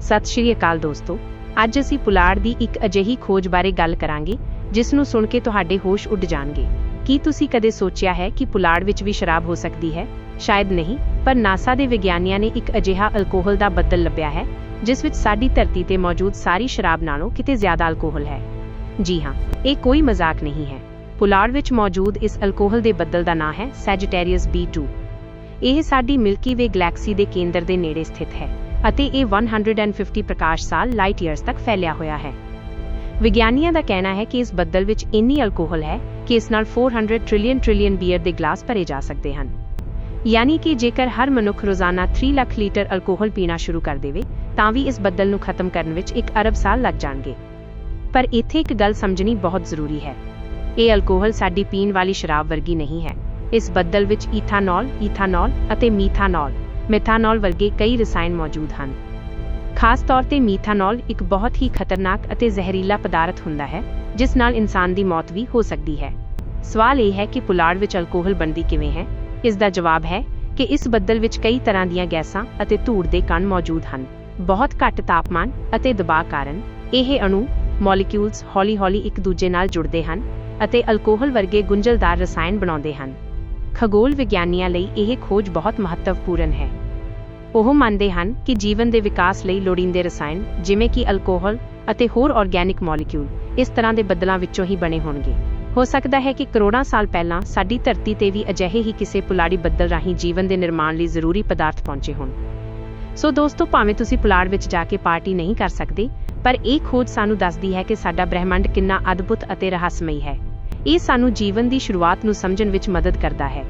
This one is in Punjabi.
ਸਤਿ ਸ਼੍ਰੀ ਅਕਾਲ ਦੋਸਤੋ। ਅੱਜ ਅਸੀਂ ਪੁਲਾੜ ਦੀ ਇੱਕ ਅਜਿਹੀ ਖੋਜ ਬਾਰੇ ਗੱਲ ਕਰਾਂਗੇ, ਜਿਸ ਨੂੰ ਸੁਣ ਕੇ ਤੁਹਾਡੇ ਹੋਸ਼ ਉੱਡ ਜਾਣਗੇ। ਕੀ ਤੁਸੀਂ ਕਦੇ ਸੋਚਿਆ ਹੈ ਕਿ ਪੁਲਾੜ ਵਿੱਚ ਵੀ ਸ਼ਰਾਬ ਹੋ ਸਕਦੀ ਹੈ? ਸ਼ਾਇਦ ਨਹੀਂ, ਪਰ ਨਾਸਾ ਦੇ ਵਿਗਿਆਨੀਆਂ ਨੇ ਇੱਕ ਅਜਿਹਾ ਅਲਕੋਹਲ ਦਾ ਬੱਦਲ ਲੱਭਿਆ ਹੈ, ਜਿਸ ਵਿੱਚ ਸਾਡੀ ਧਰਤੀ ਤੇ ਮੌਜੂਦ ਸਾਰੀ ਸ਼ਰਾਬ ਨਾਲੋਂ ਕਿਤੇ ਜ਼ਿਆਦਾ ਅਲਕੋਹਲ ਹੈ। ਜੀ ਹਾਂ, ਇਹ ਕੋਈ ਮਜ਼ਾਕ ਨਹੀਂ ਹੈ। ਪੁਲਾੜ ਵਿੱਚ ਮੌਜੂਦ ਇਸ ਅਲਕੋਹਲ ਦੇ ਬੱਦਲ ਦਾ ਨਾਂ ਹੈ ਸੈਜੀਟੇਰੀਅਸ B2 ਇਹ ਸਾਡੀ ਮਿਲਕੀ ਵੇ ਗਲੈਕਸੀ ਦੇ ਕੇਂਦਰ ਦੇ ਨੇੜੇ ਸਥਿਤ ਹੈ। ਅਤੇ ਇਹ 150 ਪ੍ਰਕਾਸ਼ ਸਾਲ ਲਾਈਟ ਈਅਰਸ ਤੱਕ ਫੈਲਿਆ ਹੋਇਆ ਹੈ। ਵਿਗਿਆਨੀਆਂ ਦਾ ਕਹਿਣਾ ਹੈ ਕਿ ਇਸ ਬੱਦਲ ਵਿੱਚ ਇੰਨੀ ਅਲਕੋਹਲ ਹੈ ਕਿ ਇਸ ਨਾਲ 400 ਟ੍ਰਿਲੀਅਨ ਟ੍ਰਿਲੀਅਨ ਬੀਅਰ ਦੇ ਗਲਾਸ ਭਰੇ ਜਾ ਸਕਦੇ ਹਨ। ਯਾਨੀ ਕਿ ਜੇਕਰ ਹਰ ਮਨੁੱਖ ਰੋਜ਼ਾਨਾ 3 ਲੱਖ ਲੀਟਰ ਅਲਕੋਹਲ ਪੀਣਾ ਸ਼ੁਰੂ ਕਰ ਦੇਵੇ, ਤਾਂ ਵੀ ਇਸ ਬੱਦਲ ਨੂੰ ਖਤਮ ਕਰਨ ਵਿੱਚ 1 ਅਰਬ ਸਾਲ ਲੱਗ ਜਾਣਗੇ। ਪਰ ਇੱਥੇ ਇੱਕ ਗੱਲ ਸਮਝਣੀ ਬਹੁਤ ਜ਼ਰੂਰੀ ਹੈ। ਇਹ ਅਲਕੋਹਲ ਸਾਡੀ ਪੀਣ ਵਾਲੀ ਸ਼ਰਾਬ ਵਰਗੀ ਨਹੀਂ ਹੈ। ਇਸ ਬੱਦਲ ਵਿੱਚ ਈਥਾਨੋਲ ਈਥਾਨੋਲ ਅਤੇ ਮੀਥਾਨੋਲ ਮੈਥਾਨੋਲ ਵਰਗੇ ਕਈ ਰਸਾਇਣ ਮੌਜੂਦ ਹਨ। ਖਾਸ ਤੌਰ ਤੇ ਮੀਥਾਨੋਲ ਇੱਕ ਬਹੁਤ ਹੀ ਖਤਰਨਾਕ ਅਤੇ ਜ਼ਹਿਰੀਲਾ ਪਦਾਰਥ ਹੁੰਦਾ ਹੈ, ਜਿਸ ਨਾਲ ਇਨਸਾਨ ਦੀ ਮੌਤ ਵੀ ਹੋ ਸਕਦੀ ਹੈ। ਸਵਾਲ ਇਹ ਹੈ ਕਿ ਪੁਲਾੜ ਵਿੱਚ ਅਲਕੋਹਲ ਬਣਦੀ ਕਿਵੇਂ ਹੈ? ਇਸ ਦਾ ਜਵਾਬ ਹੈ ਕਿ ਇਸ ਬੱਦਲ ਵਿੱਚ ਕਈ ਤਰ੍ਹਾਂ ਦੀਆਂ ਗੈਸਾਂ ਅਤੇ ਧੂੜ ਦੇ ਕਣ ਮੌਜੂਦ ਹਨ। ਬਹੁਤ ਘੱਟ ਤਾਪਮਾਨ ਅਤੇ ਦਬਾਅ ਕਾਰਨ ਇਹ ਅਣੂ ਮੋਲੀਕਿਊਲਸ ਹੌਲੀ-ਹੌਲੀ ਇੱਕ ਦੂਜੇ ਨਾਲ ਜੁੜਦੇ ਹਨ ਅਤੇ ਅਲਕੋਹਲ ਵਰਗੇ ਗੁੰਝਲਦਾਰ ਰਸਾਇਣ ਬਣਾਉਂਦੇ ਹਨ। ਖਗੋਲ ਵਿਗਿਆਨੀਆਂ ਲਈ ਇਹ ਖੋਜ ਬਹੁਤ ਮਹੱਤਵਪੂਰਨ ਹੈ। ਉਹ ਮੰਨਦੇ ਹਨ ਕਿ ਜੀਵਨ ਦੇ ਵਿਕਾਸ ਲਈ ਲੋੜੀਂਦੇ ਰਸਾਇਣ, ਜਿਵੇਂ ਕਿ ਅਲਕੋਹਲ ਅਤੇ ਹੋਰ ਆਰਗੈਨਿਕ ਮੋਲੀਕਿਊਲ, ਇਸ ਤਰ੍ਹਾਂ ਦੇ ਬੱਦਲਾਂ ਵਿੱਚੋਂ ਹੀ ਬਣੇ ਹੋਣਗੇ। ਹੋ ਸਕਦਾ ਹੈ ਕਿ ਕਰੋੜਾਂ ਸਾਲ ਪਹਿਲਾਂ ਸਾਡੀ ਧਰਤੀ ਤੇ ਵੀ ਅਜਿਹੇ ਹੀ ਕਿਸੇ ਪੁਲਾੜੀ ਬੱਦਲ ਰਾਹੀਂ ਜੀਵਨ ਦੇ ਨਿਰਮਾਣ ਲਈ ਜ਼ਰੂਰੀ ਪਦਾਰਥ ਪਹੁੰਚੇ ਹੋਣ। ਸੋ ਦੋਸਤੋ, ਭਾਵੇਂ ਤੁਸੀਂ ਪੁਲਾੜ ਵਿੱਚ ਜਾ ਕੇ ਪਾਰਟੀ ਨਹੀਂ ਕਰ ਸਕਦੇ, ਪਰ ਇਹ ਖੋਜ ਸਾਨੂੰ ਦੱਸਦੀ ਹੈ ਕਿ ਸਾਡਾ ਬ੍ਰਹਿਮੰਡ ਕਿੰਨਾ ਅਦਭੁਤ ਅਤੇ ਰਹੱਸਮਈ ਹੈ। ਇਹ ਸਾਨੂੰ ਜੀਵਨ ਦੀ ਸ਼ੁਰੂਆਤ ਨੂੰ ਸਮਝਣ ਵਿੱਚ ਮਦਦ ਕਰਦਾ ਹੈ।